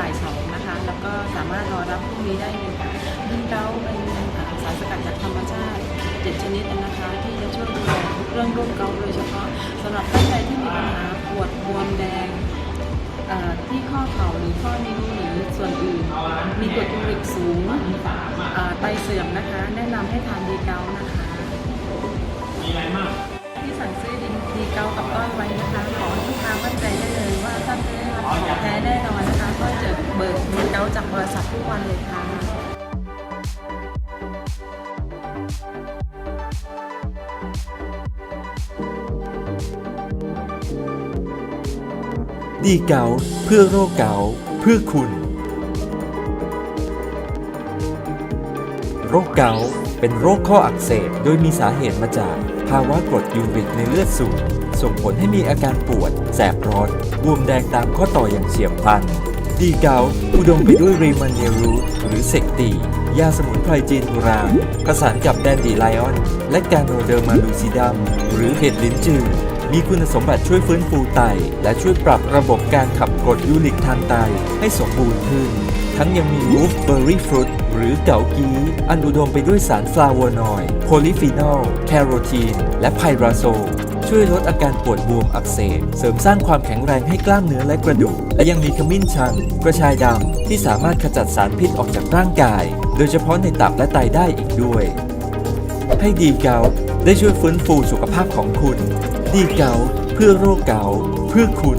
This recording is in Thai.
บ่ายสองนะคะ แล้วก็สามารถรอรับพรุ่งนี้ได้เลยค่ะรุ่นเก้าเป็นสารสกัดจากธรรมชาติเจ็ดชนิดนะคะ ที่จะช่วยดูแลเรื่องร่วคเกาโดยเฉพาะสำหรับท่านใดที่มีปัญหาปวดบวมแดงที่ข้อเข่าหรือข้อนิ้วหรือส่วนอื่น มีกรดยูริกสูงไตเสื่อมนะคะ แนะนำให้ทานดีเกานะคะมีอะไรมาก กดีเกาจากบริษัททุกวันเลยค่ะดีเกาเพื่อโรคเกาเพื่อคุณ โรคเกาเป็นโรคข้ออักเสบโดยมีสาเหตุมาจาก ภาวะกรดยูริกในเลือดสูง ส่งผลให้มีอาการปวด แสบร้อนบวมแดงตามข้อต่ออย่างเฉียบพลัน ดีเกาอุดมไปด้วยรีมันเนรูทหรือเซกตี ยาสมุนไพรจีนโบราณผสานกับแดนดีไลออน และกาโนเดอร์มาลูซิดัม หรือเห็ดลิ้นจือมีคุณสมบัติช่วยฟื้นฟูไต และช่วยปรับระบบการขับกรดยูริกทางไตให้สมบูรณ์ขึ้น ทั้งยังมีวูฟเบอร์รี่ฟรุตหรือเกากีอันอุดมไปด้วยสารฟลาโวนอยด์โพลิฟีนอล แคโรทีน และไพราโซ ช่วยลดอาการปวดบวมอักเสบ เสริมสร้างความแข็งแรงให้กล้ามเนื้อและกระดูก และยังมีขมิ้นชันกระชายดำที่สามารถขจัดสารพิษออกจากร่างกาย โดยเฉพาะในตับและไตได้อีกด้วย ให้ดีเกาได้ช่วยฟื้นฟูสุขภาพของคุณ ดีเกาเพื่อโรคเกาเพื่อคุณ